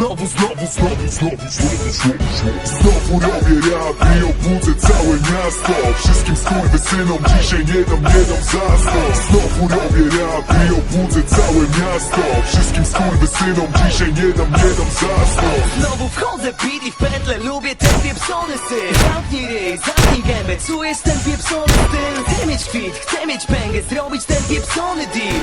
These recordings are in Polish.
znowu, znowu, znowu, znowu, znowu Znowu robię rap i obudzę całe miasto. Wszystkim skurwysynom dzisiaj nie dam, nie dam zasnąć Znowu robię rap i obudzę całe miasto. Wszystkim skurwysynom dzisiaj nie dam, nie dam zasnąć Znowu wchodzę beat i w pętle Lubię ten pieprzony styl. Zamknij ryj, zamknij gębę Czujesz ten pieprzony styl. Chcę mieć fit, chcę mieć pęgę Zrobić ten pieprzony deal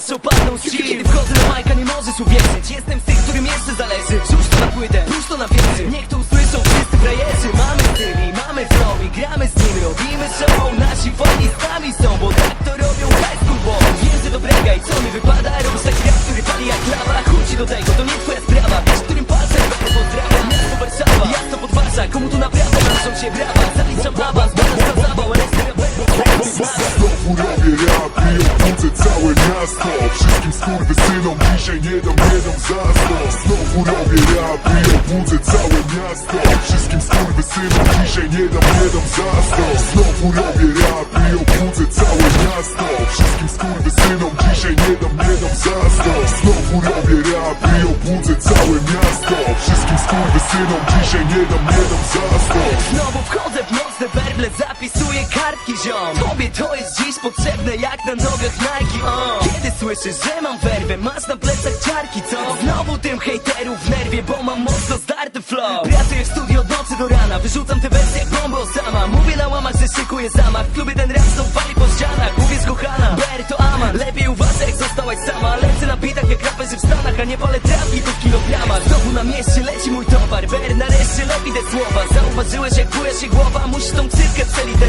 Aż opadną z Kiedy wchodzę na majka nie możesz uwierzyć. Jestem z tych, którym jeszcze zależy. Wrzuć to na płytę, puść to na wierzy Niech to usłyszą wszyscy frajerzy. Mamy styl mamy flow I gramy z nim, robimy show Nasi fani z nami są Bo tak to robią high school boys Wiem, że to brega i co mi wypada? Robisz taki rap, który pali jak lawa. Chuj do tego, to nie twoja sprawa. Wiesz, którym palcem będę pozdrawiam Miasto Warszawa, jasno podważa Komu tu naprawdę należą się brawa obudzę całe miasto. Wszystkim skurwysynom dzisiaj nie dam, nie dam zasnąć Znowu robię rap i obudzę całe miasto. Wszystkim skurwysynom dzisiaj nie dam, nie dam zasnąć Znowu robię rap i obudzę całe miasto. Wszystkim skurwysynom dzisiaj nie dam, nie dam zasnąć Znowu robię rap i obudzę całe miasto. Wszystkim skurwysynom dzisiaj nie dam, nie dam zasnąć Znowu wchodzę w nocne werble, zapisuję kartki ziom Tobie to jest dziś potrzebne jak na nogach Nike. Kiedy słyszysz, że mam werwę, masz na plecach ciarki, co? Znowu tym hejterów w nerwie, bo mam mocno zdarty flow Pracuję w nocy do rana, wyrzucam te wersje jak bombę Osama Mówię na łamach, że szykuję zamach, w klubie ten rap znów wali po ścianach. Mówię z kochana, Ber to Aman, lepiej uważaj jak zostałaś sama. Lecę na bitach jak raperzy w Stanach, a nie palę trawki po kilogramach Znowu na mieście leci mój towar, Ber nareszcie lepi te słowa. Zauważyłeś jak buja się głowa, musisz tą cyfrę przeliterować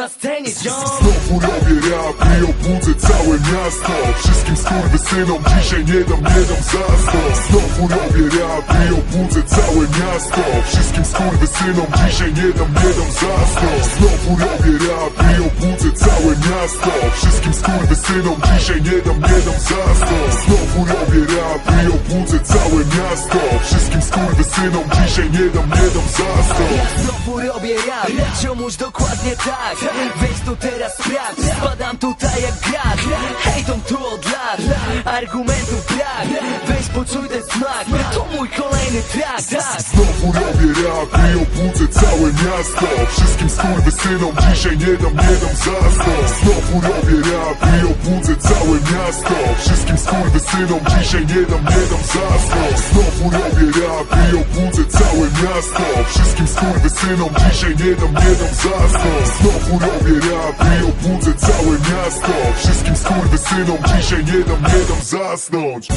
na scenie, ziom. Znowu robię rap i obudzę całe miasto. Wszystkim skurwysynom dzisiaj nie dam, nie dam zasnąć Znowu robię rap i obudzę całe miasto. Wszystkim skurwysynom dzisiaj nie dam, nie dam zasnąć Znowu robię rap i obudzę całe miasto. Wszystkim skurwysynom dzisiaj nie dam, nie dam zasnąć Znowu robię rap i obudzę całe miasto. Wszystkim skurwysynom dzisiaj nie dam, nie dam Ja znowu robię rap, ziomuś dokładnie tak? Weź to teraz sprawdź, spadam tutaj jak grat Hejton tu od lat, argumentów brak. Weź poczuj ten smak, to mój kolejny track, tak Znowu robię rap i obudzę całe miasto. Wszystkim skurwysynom dzisiaj nie dam, nie dam zasnąć Znowu robię rap i obudzę całe miasto. Wszystkim skurwysynom dzisiaj nie dam, nie dam zasnąć Znowu robię rap i obudzę całe miasto. Wszystkim skurwysynom dzisiaj nie dam, nie dam zasnąć Znowu robię rap i obudzę całe miasto. Wszystkim skurwysynom dzisiaj nie dam, nie dam zasnąć